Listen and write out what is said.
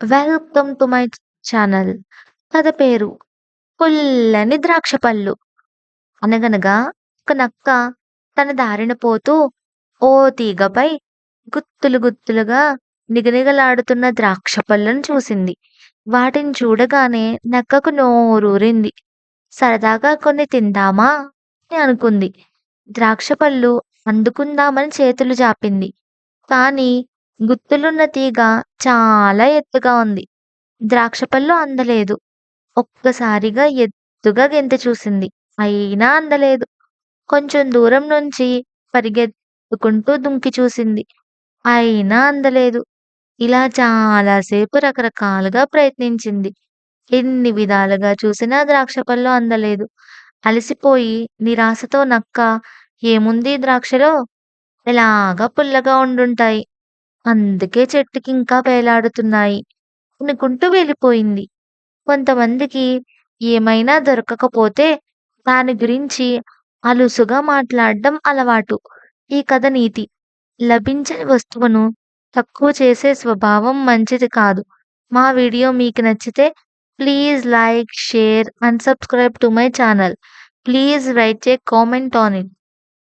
Welcome to my channel. కథ పేరు 'పుల్లని ద్రాక్ష పళ్ళు'. అనగనగా ఒక నక్క తన దారిన పోతూ ఓ తీగపై గుత్తులు గుత్తులుగా నిగనిగలాడుతున్న ద్రాక్ష పళ్ళను చూసింది. వాటిని చూడగానే నక్కకు నోరూరింది. సరదాగా కొన్ని తిందామా అని అనుకుంది. ద్రాక్ష పళ్ళు అందుకుందామని చేతులు జాపింది. కానీ గుత్తులున్న తీగ చాలా ఎత్తుగా ఉంది. ద్రాక్షపళ్ళు అందలేదు. ఒక్కసారిగా ఎత్తుగా గెంత చూసింది. అయినా అందలేదు. కొంచెం దూరం నుంచి పరిగెత్తుకుంటూ దుంకి చూసింది. అయినా అందలేదు. ఇలా చాలాసేపు రకరకాలుగా ప్రయత్నించింది. ఎన్ని విధాలుగా చూసినా ద్రాక్షపళ్ళు అందలేదు. అలసిపోయి నిరాశతో నక్క ఏముంది ద్రాక్షలో? ఎలాగా పుల్లగా ఉండుంటాయి. అందుకే చెట్టుకింకా వేలాడుతున్నాయి అనుకుంటూ వెళ్ళిపోయింది. కొంతమందికి ఏమైనా దొరకకపోతే దాని గురించి అలుసుగా మాట్లాడడం అలవాటు. ఈ కథ నీతి. లభించని వస్తువును తక్కువ చేసే స్వభావం మంచిది కాదు. మా వీడియో మీకు నచ్చితే please like, share and subscribe to my channel. Please write a comment on it.